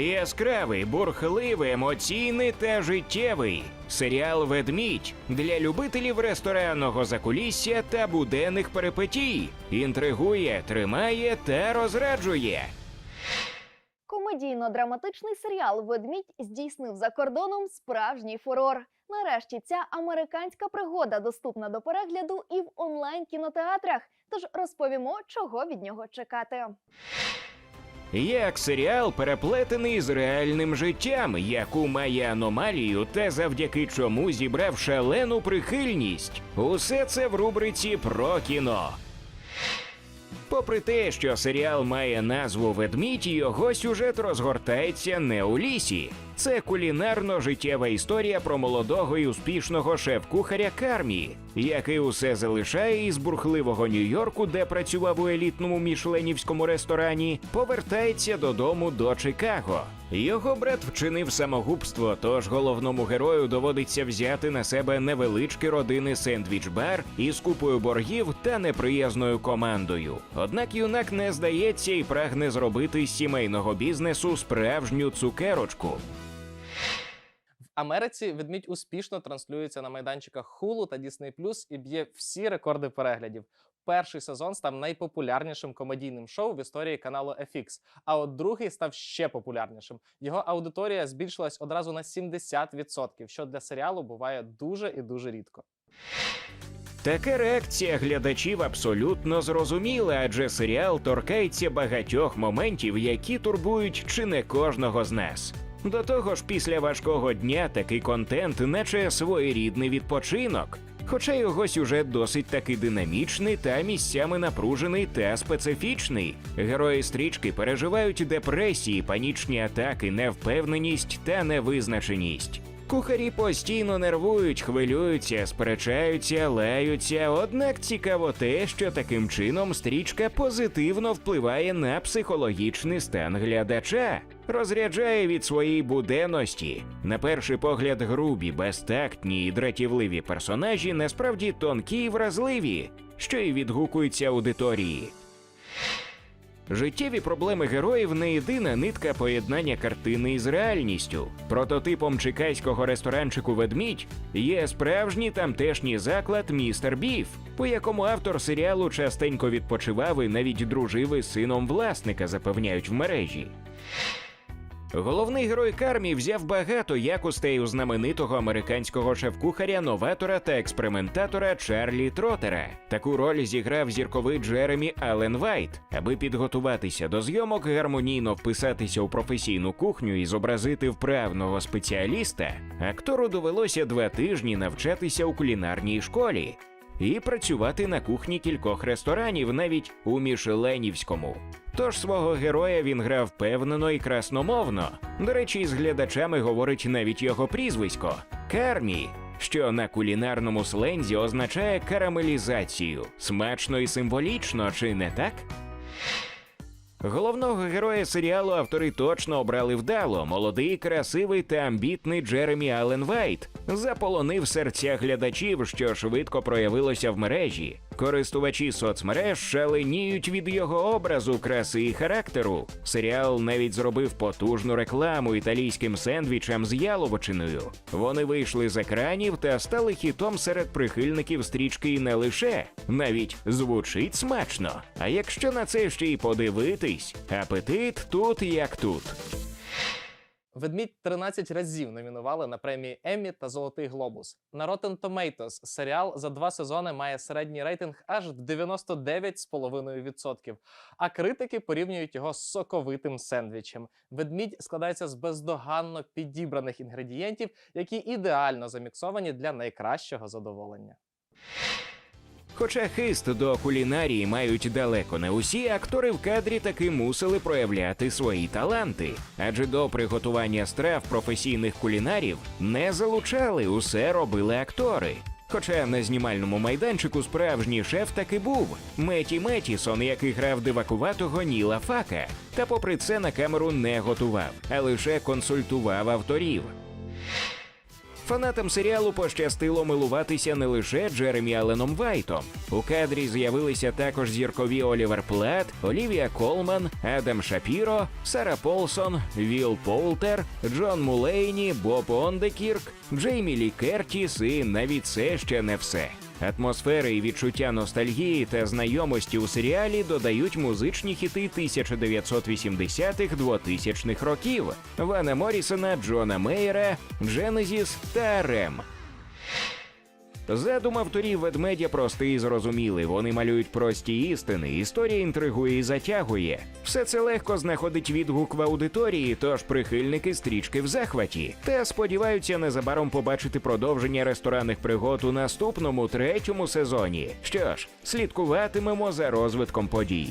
Яскравий, бурхливий, емоційний та життєвий. Серіал Ведмідь для любителів ресторанного закулісся та буденних перипетій. Інтригує, тримає та розраджує. Комедійно-драматичний серіал Ведмідь здійснив за кордоном справжній фурор. Нарешті ця американська пригода доступна до перегляду і в онлайн кінотеатрах. Тож розповімо, чого від нього чекати. Як серіал переплетений з реальним життям, яку має аномалію, та завдяки чому зібрав шалену прихильність. Усе це в рубриці про кіно. Попри те, що серіал має назву Ведмідь, його сюжет розгортається не у лісі. Це кулінарно-життєва історія про молодого і успішного шеф-кухаря Кармі, який усе залишає із бурхливого Нью-Йорку, де працював у елітному мішленівському ресторані, повертається додому до Чикаго. Його брат вчинив самогубство, тож головному герою доводиться взяти на себе невеличкий родинний сендвіч-бар із купою боргів та неприязною командою. Однак юнак не здається і прагне зробити з сімейного бізнесу справжню цукерочку. Америці ведмідь успішно транслюється на майданчиках Hulu та Disney+, і б'є всі рекорди переглядів. Перший сезон став найпопулярнішим комедійним шоу в історії каналу FX, а от другий став ще популярнішим. Його аудиторія збільшилась одразу на 70%, що для серіалу буває дуже і дуже рідко. Така реакція глядачів абсолютно зрозуміла, адже серіал торкається багатьох моментів, які турбують чи не кожного з нас. До того ж, після важкого дня такий контент, наче своєрідний відпочинок. Хоча його сюжет досить таки динамічний та місцями напружений та специфічний. Герої стрічки переживають депресії, панічні атаки, невпевненість та невизначеність. Кухарі постійно нервують, хвилюються, сперечаються, лаються. Однак цікаво те, що таким чином стрічка позитивно впливає на психологічний стан глядача, розряджає від своєї буденності. На перший погляд, грубі, безтактні і дратівливі персонажі насправді тонкі і вразливі, що й відгукуються аудиторії. Життєві проблеми героїв не єдина нитка поєднання картини із реальністю. Прототипом чекайського ресторанчику Ведмідь є справжній тамтешній заклад Містер Біф, по якому автор серіалу частенько відпочивав і навіть дружив із сином власника, запевняють в мережі. Головний герой Кармі взяв багато якостей у знаменитого американського шеф-кухаря, новатора та експериментатора Чарлі Тротера. Таку роль зіграв зірковий Джеремі Аллен Вайт. Аби підготуватися до зйомок, гармонійно вписатися у професійну кухню і зобразити вправного спеціаліста, актору довелося два тижні навчатися у кулінарній школі і працювати на кухні кількох ресторанів, навіть у Мішеленівському. Тож свого героя він грав впевнено і красномовно. До речі, із глядачами говорить навіть його прізвисько Кармі, що на кулінарному слензі означає карамелізацію. Смачно і символічно, чи не так? Головного героя серіалу автори точно обрали вдало. Молодий, красивий та амбітний Джеремі Аллен Вайт заполонив серця глядачів, що швидко проявилося в мережі. Користувачі соцмереж шаленіють від його образу, краси і характеру. Серіал навіть зробив потужну рекламу італійським сендвічам з яловичиною. Вони вийшли з екранів та стали хітом серед прихильників стрічки і не лише навіть звучить смачно. А якщо на це ще й подивитись, апетит тут як тут. Ведмідь 13 разів номінували на премії Еммі та Золотий Глобус. На Rotten Tomatoes серіал за два сезони має середній рейтинг аж в 99,5%. А критики порівнюють його з соковитим сендвічем. Ведмідь складається з бездоганно підібраних інгредієнтів, які ідеально заміксовані для найкращого задоволення. Хоча хист до кулінарії мають далеко не усі, актори в кадрі таки мусили проявляти свої таланти, адже до приготування страв професійних кулінарів не залучали, усе робили актори. Хоча на знімальному майданчику справжній шеф таки був Меті Метісон, який грав дивакуватого Ніла Фака, та попри це на камеру не готував, а лише консультував авторів. Фанатам серіалу пощастило милуватися не лише Джеремі Алленом Вайтом. У кадрі з'явилися також зіркові Олівер Плат, Олівія Колман, Адам Шапіро, Сара Полсон, Віл Полтер, Джон Мулейні, Боб Ондекірк, Джеймі Лі Кертіс і навіть це ще не все. Атмосфери і відчуття ностальгії та знайомості у серіалі додають музичні хіти 1980-х-2000-х років Вана Морісона, Джона Мейера, Дженезіс та Рем. Задум авторів ведмедя простий і зрозумілий. Вони малюють прості істини. Історія інтригує і затягує. Все це легко знаходить відгук в аудиторії, тож прихильники стрічки в захваті. Та сподіваються незабаром побачити продовження ресторанних пригод у наступному третьому сезоні. Що ж, слідкуватимемо за розвитком подій.